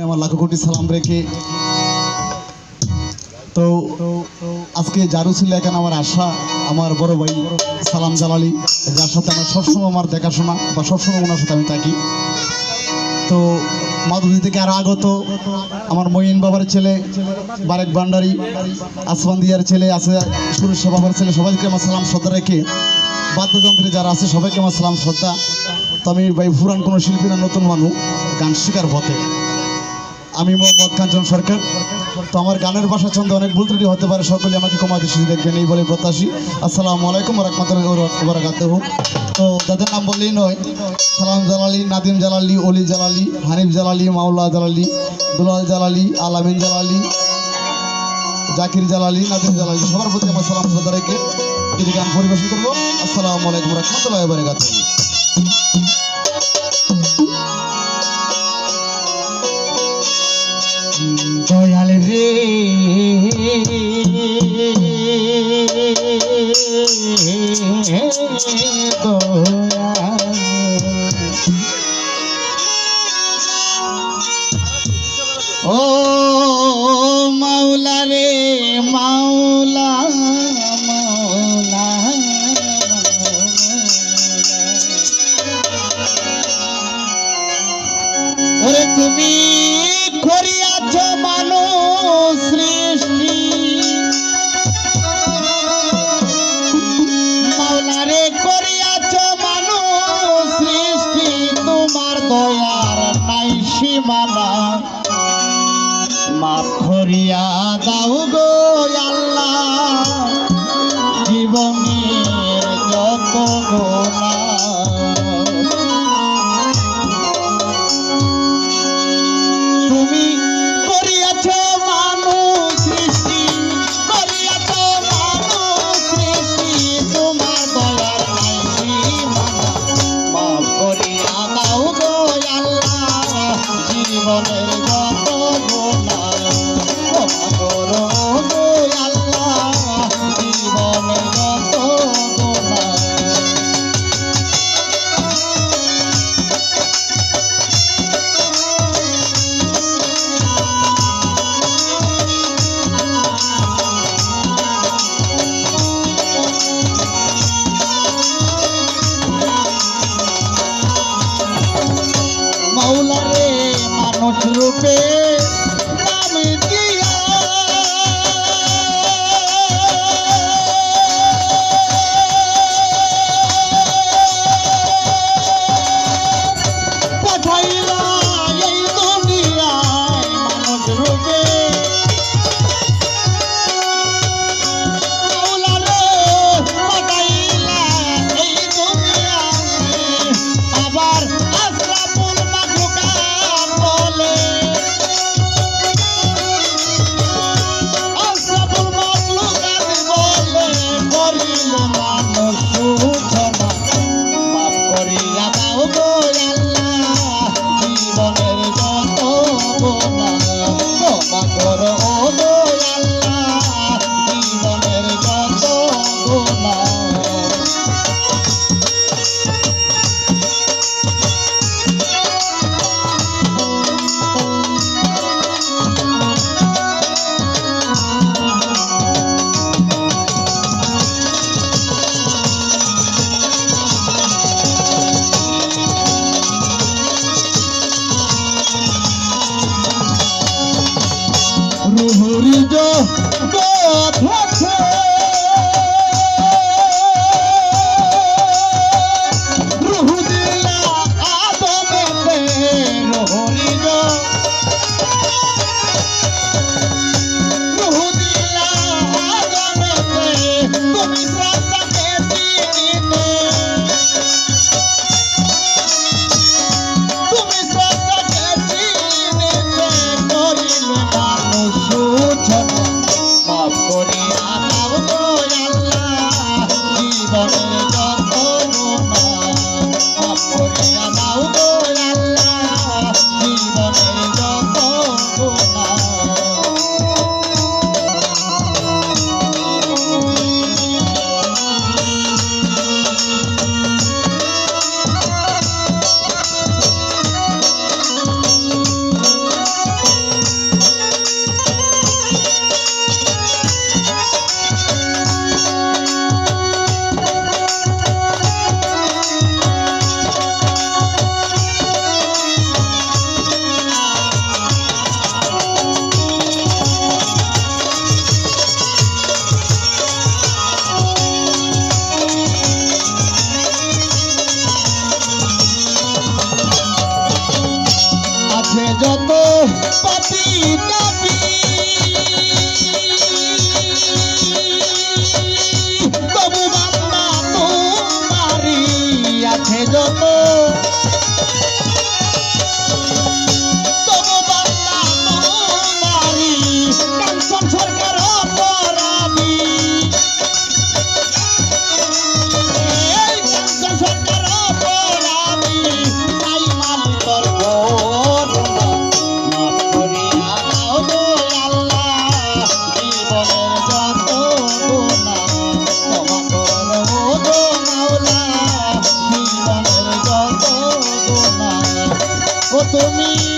আমি আমার লাখো কোটি সালাম রেখে তো আজকে জারু ছিল এখানে আমার আশা, আমার বড় ভাই সালাম জালালি, যার সাথে আমার সবসময় আমার দেখাশোনা বা সবসময় ওনার সাথে আমি থাকি। তো মাধুরী থেকে আর আগত আমার মঈন বাবার ছেলে, বারেক ভান্ডারি, আসমান দিয়ার ছেলে আছে, সুরেশ বাবার ছেলে, সবাইকে আমার সালাম শ্রদ্ধা রেখে বাদ্যযন্ত্রে যারা আছে, সবাইকে আমার সালাম শ্রদ্ধা। তো আমি ভাই পুরান কোনো শিল্পী না, নতুন মানুষ, গান শিকার পথে। আমি মোহাম্মদ কাঞ্চন সরকার। তো আমার গানের ভাষা ছন্দ অনেক ভুল ত্রুটি হতে পারে সকলে আমাকে কমা দৃষ্টি দেখবেন, এই বলে প্রত্যাশী। আসসালামু আলাইকুম রহমতুল্লাহ তো তাদের নাম বললেই নয়, সালাম জালালি, নাদিম জালালি, অলি জালালি, হানিফ জালালি, মাওলা জালালি, দুলাল জালালি, আলামিন জালালি, জাকির জালালি, নাদিম জালালি, সবার প্রতি আমার সালাম শ্রদ্ধা রেখে গান পরিবেশন করব। আসসালামু আলাইকুম রহমতুল্লাহ বারকাত ও মাওলা মাওলা মাওলা। ওরে তুমি করিয়াছ মানুষ সীমানা মাফ করিয়া দাও গো। জো কথা তুমি